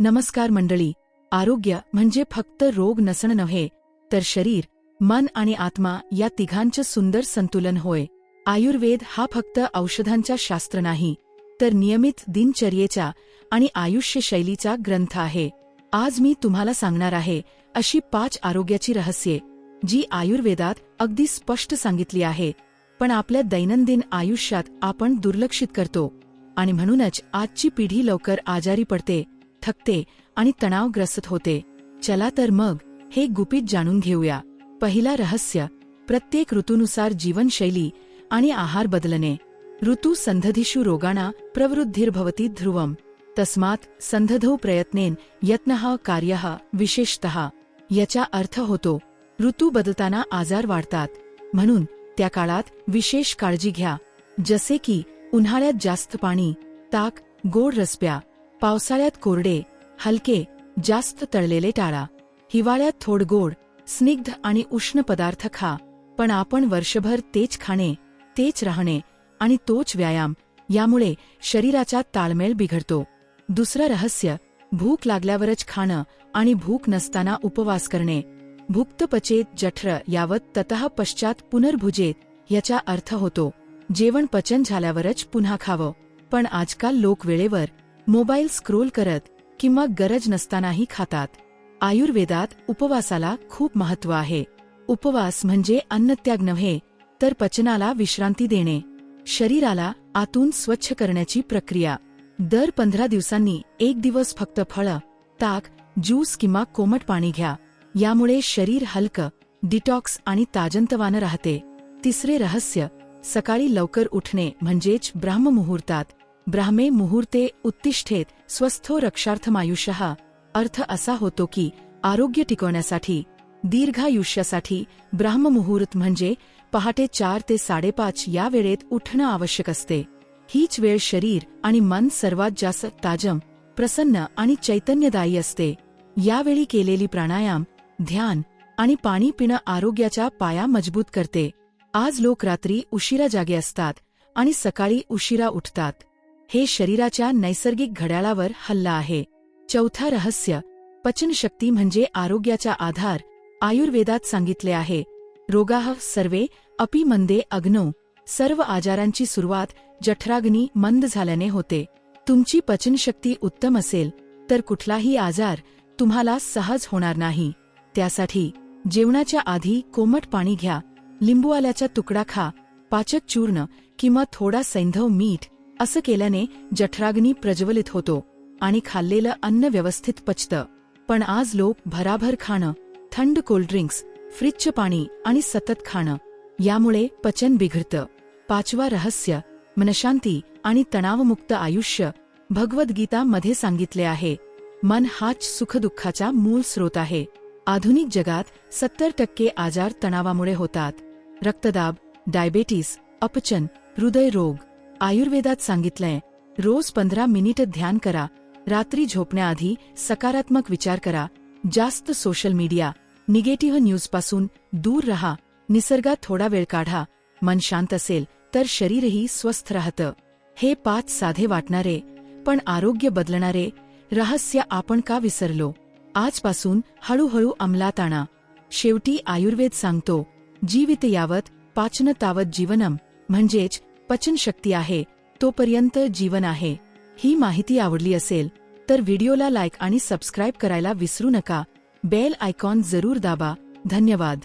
नमस्कार मंडळी. आरोग्य म्हणजे फक्त रोग नसणं नव्हे तर शरीर मन आणि आत्मा या तिघांचं सुंदर संतुलन होय. आयुर्वेद हा फक्त औषधांचा शास्त्र नाही तर नियमित दिनचर्येचा आणि आयुष्यशैलीचा ग्रंथ आहे. आज मी तुम्हाला सांगणार आहे अशी पाच आरोग्याची रहस्ये जी आयुर्वेदात अगदी स्पष्ट सांगितली आहे पण आपल्या दैनंदिन आयुष्यात आपण दुर्लक्षित करतो. आणि म्हणूनच आजची पिढी लवकर आजारी पडते. थकते आणि तणावग्रस्त होते. चला तर मग हे गुपित जाणून घेऊया. पहिला रहस्य प्रत्येक ऋतूनुसार जीवनशैली आणि आहार बदलणे. ऋतू संधधिषु रोगाणा प्रवृद्धिर्भवती ध्रुवम. तस्मात संधधौ प्रयत्नेन यत्नः कार्यः विशेषतः. याचा अर्थ होतो ऋतू बदलताना आजार वाढतात. म्हणून त्या काळात विशेष काळजी घ्या. जसे की उन्हाळ्यात जास्त पाणी ताक गोड रसप्या पावसाळ्यात कोरडे हलके जास्त तळलेले टाळा. हिवाळ्यात थोड गोड स्निग्ध आणि उष्ण पदार्थ खा. पण आपण वर्षभर तेच खाणे तेच राहणे आणि तोच व्यायाम यामुळे शरीराचा ताळमेळ बिघडतो. दुसरं रहस्य भूक लागल्यावरच खाणं आणि भूक नसताना उपवास करणे. भुक्त पचेत जठर यावत ततः पश्चात पुनर्भुजेत याचा अर्थ होतो. जेवण पचन झाल्यावरच पुन्हा खावं. पण आजकाल लोक वेळेवर मोबाईल स्क्रोल करत किंवा गरज नसतानाही खातात. आयुर्वेदात उपवासाला खूप महत्त्व आहे. उपवास म्हणजे अन्नत्याग नव्हे तर पचनाला विश्रांती देणे. शरीराला आतून स्वच्छ करण्याची प्रक्रिया. दर पंधरा दिवसांनी एक दिवस फक्त फळं ताक ज्यूस किंवा कोमट पाणी घ्या. यामुळे शरीर हलकं डिटॉक्स आणि ताजंतवानं राहते. तिसरे रहस्य सकाळी लवकर उठणे म्हणजेच ब्राह्ममुहूर्तात. ब्राह्मे मुहूर्ते उत्तिष्ठेत स्वस्थो रक्षार्थमायुष्यः. अर्थ असा होतो की आरोग्य टिकवण्यासाठी दीर्घायुष्यासाठी ब्राह्ममुहूर्त म्हणजे पहाटे चार ते साडेपाच या वेळेत उठणं आवश्यक असते. हीच वेळ शरीर आणि मन सर्वात जास्त ताजम प्रसन्न आणि चैतन्यदायी असते. यावेळी केलेली प्राणायाम ध्यान आणि पाणी पिणं आरोग्याच्या पाया मजबूत करते. आज लोक रात्री उशिरा जागे असतात आणि सकाळी उशिरा उठतात. हे शरीराच्या नैसर्गिक घड्याळावर हल्ला आहे. चौथा रहस्य पचनशक्ती म्हणजे आरोग्याचा आधार आयुर्वेदात सांगितले आहे. रोगाह सर्वे अपि मंदे अग्नो सर्व आजारांची सुरुवात जठराग्नी मंद झाल्याने होते. तुमची पचनशक्ती उत्तम असेल तर कुठलाही आजार तुम्हाला सहज होणार नाही. त्यासाठी जेवणाच्या आधी कोमट पाणी घ्या लिंबू आल्याचा तुकडा खा पाचक चूर्ण किंवा थोडा सैंधव मीठ असं केल्याने जठराग्नी प्रज्वलित होतो आणि खाल्लेलं अन्न व्यवस्थित पचतं. पण आज लोक भराभर खाणं थंड कोल्ड्रिंक्स फ्रीजचं पाणी आणि सतत खाणं यामुळे पचन बिघडतं. पाचवा रहस्य मनशांती आणि तणावमुक्त आयुष्य भगवद्गीता मध्ये सांगितले आहे. मन हाच सुखदुःखाचा मूळ स्रोत आहे. आधुनिक जगात सत्तर टक्के आजार तणावामुळे होतात. रक्तदाब डायबेटीस अपचन हृदयरोग आयुर्वेदात सांगितलंय रोज पंधरा मिनिट ध्यान करा रात्री झोपण्याआधी सकारात्मक विचार करा जास्त सोशल मीडिया निगेटिव्ह न्यूजपासून दूर रहा निसर्गात थोडा वेळ काढा मन शांत असेल तर शरीरही स्वस्थ राहतं. हे पाच साधे वाटणारे पण आरोग्य बदलणारे रहस्य आपण का विसरलो? आजपासून हळूहळू अंमलात आणा. शेवटी आयुर्वेद सांगतो जीवित यावत पाचन तावत जीवनम म्हणजेच पचनशक्ती आहे तोपर्यंत जीवन आहे. ही माहिती आवडली असेल तर व्हिडिओला लाईक आणि सबस्क्राईब करायला विसरू नका. बेल आयकॉन जरूर दाबा. धन्यवाद.